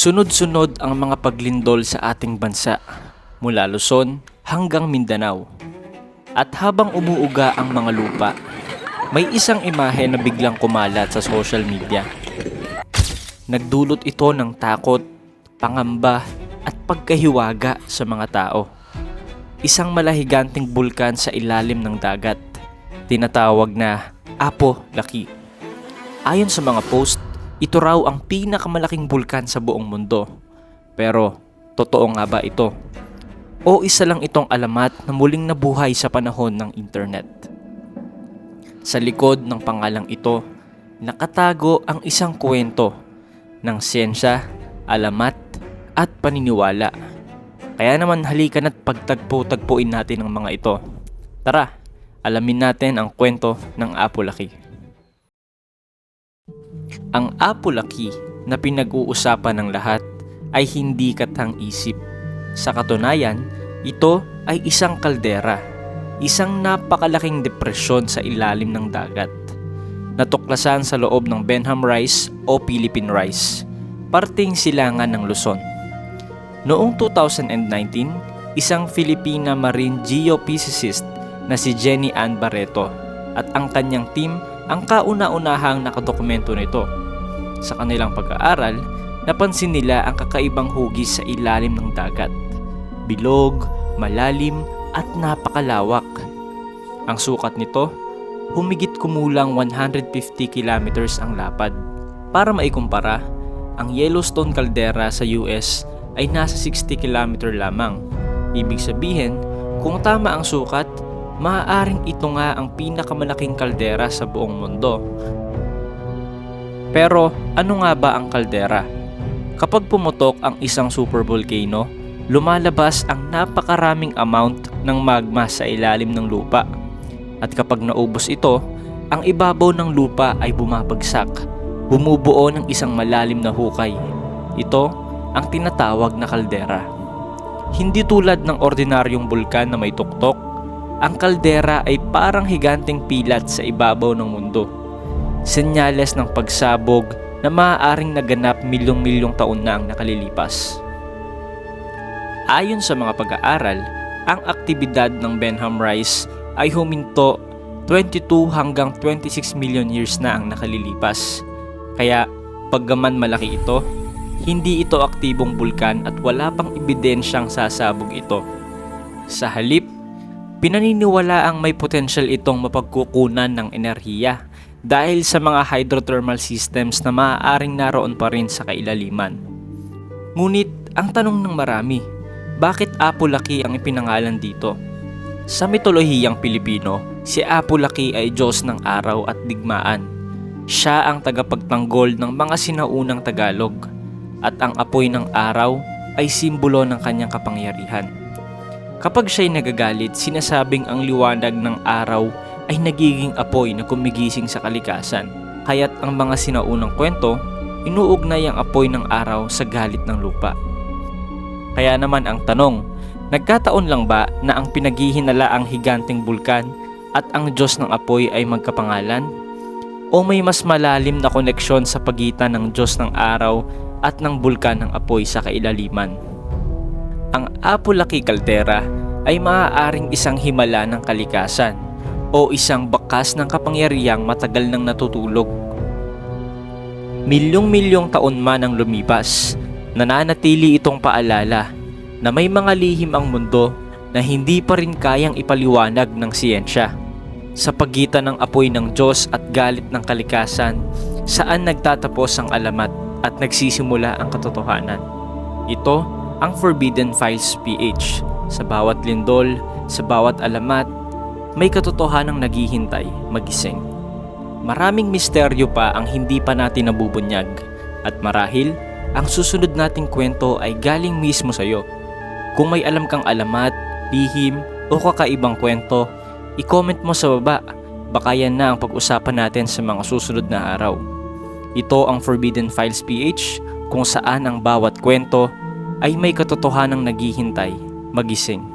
Sunod-sunod ang mga paglindol sa ating bansa mula Luzon hanggang Mindanao. At habang umuuga ang mga lupa, may isang imahe na biglang kumalat sa social media. Nagdulot ito ng takot, pangamba at pagkahiwaga sa mga tao. Isang malahiganting bulkan sa ilalim ng dagat, tinatawag na Apo Laki. Ayon sa mga post, ito raw ang pinakamalaking bulkan sa buong mundo. Pero, totoo nga ba ito? O isa lang itong alamat na muling nabuhay sa panahon ng internet? Sa likod ng pangalang ito, nakatago ang isang kwento ng siyensya, alamat, at paniniwala. Kaya naman halika na't pagtagpo-tagpuin natin ang mga ito. Tara, alamin natin ang kwento ng Apo Laki. Ang Apulaki na pinag-uusapan ng lahat ay hindi katang isip. Sa katunayan, ito ay isang kaldera, isang napakalaking depresyon sa ilalim ng dagat. Natuklasan sa loob ng Benham Rice o Philippine Rice, parting silangan ng Luzon. Noong 2019, isang Filipina marine geophysicist na si Jenny Ann Barreto at ang kanyang team ang kauna-unahang nakadokumento nito. Sa kanilang pag-aaral, napansin nila ang kakaibang hugis sa ilalim ng dagat. Bilog, malalim at napakalawak. Ang sukat nito, humigit kumulang 150 kilometers ang lapad. Para maikumpara, ang Yellowstone Caldera sa US ay nasa 60 kilometer lamang. Ibig sabihin, kung tama ang sukat, maaaring ito nga ang pinakamalaking kaldera sa buong mundo. Pero ano nga ba ang kaldera? Kapag pumutok ang isang supervolcano, lumalabas ang napakaraming amount ng magma sa ilalim ng lupa. At kapag naubos ito, ang ibabaw ng lupa ay bumabagsak, bumubuo ng isang malalim na hukay. Ito ang tinatawag na kaldera. Hindi tulad ng ordinaryong bulkan na may tuktok, ang kaldera ay parang higanting pilat sa ibabaw ng mundo. Senyales ng pagsabog na maaaring naganap milyong-milyong taon na ang nakalilipas. Ayon sa mga pag-aaral, ang aktibidad ng Benham Rice ay huminto 22 hanggang 26 million years na ang nakalilipas. Kaya paggaman malaki ito, hindi ito aktibong bulkan at wala pang ebidensyang sasabog ito. Sa halip, pinaniniwala ang may potential itong mapagkukunan ng enerhiya dahil sa mga hydrothermal systems na maaaring naroon pa rin sa kailaliman. Ngunit ang tanong ng marami, bakit Apulaki ang ipinangalan dito? Sa mitolohiyang Pilipino, si Apulaki ay Diyos ng araw at digmaan. Siya ang tagapagtanggol ng mga sinaunang Tagalog at ang apoy ng araw ay simbolo ng kanyang kapangyarihan. Kapag siya'y nagagalit, sinasabing ang liwanag ng araw ay nagiging apoy na kumigising sa kalikasan. Kaya't ang mga sinaunang kwento, inuugnay ang apoy ng araw sa galit ng lupa. Kaya naman ang tanong, nagkataon lang ba na ang pinaghihinala ang higanting bulkan at ang Diyos ng apoy ay magkapangalan? O may mas malalim na koneksyon sa pagitan ng Diyos ng araw at ng bulkan ng apoy sa kailaliman? Ang Apulaki Caldera ay maaaring isang himala ng kalikasan o isang bakas ng kapangyarihang matagal nang natutulog. Milyong-milyong taon man ang lumipas, nananatili itong paalala na may mga lihim ang mundo na hindi pa rin kayang ipaliwanag ng siyensya. Sa pagitan ng apoy ng Diyos at galit ng kalikasan, saan nagtatapos ang alamat at nagsisimula ang katotohanan. Ito ang Forbidden Files PH. Sa bawat lindol, sa bawat alamat, may katotohanang naghihintay magising. Maraming misteryo pa ang hindi pa natin nabubunyag at marahil ang susunod nating kwento ay galing mismo sa iyo. Kung may alam kang alamat, lihim o kakaibang kwento, i-comment mo sa baba. Baka yan na ang pag-usapan natin sa mga susunod na araw. Ito ang Forbidden Files PH kung saan ang bawat kwento ay may katotohanang naghihintay magising.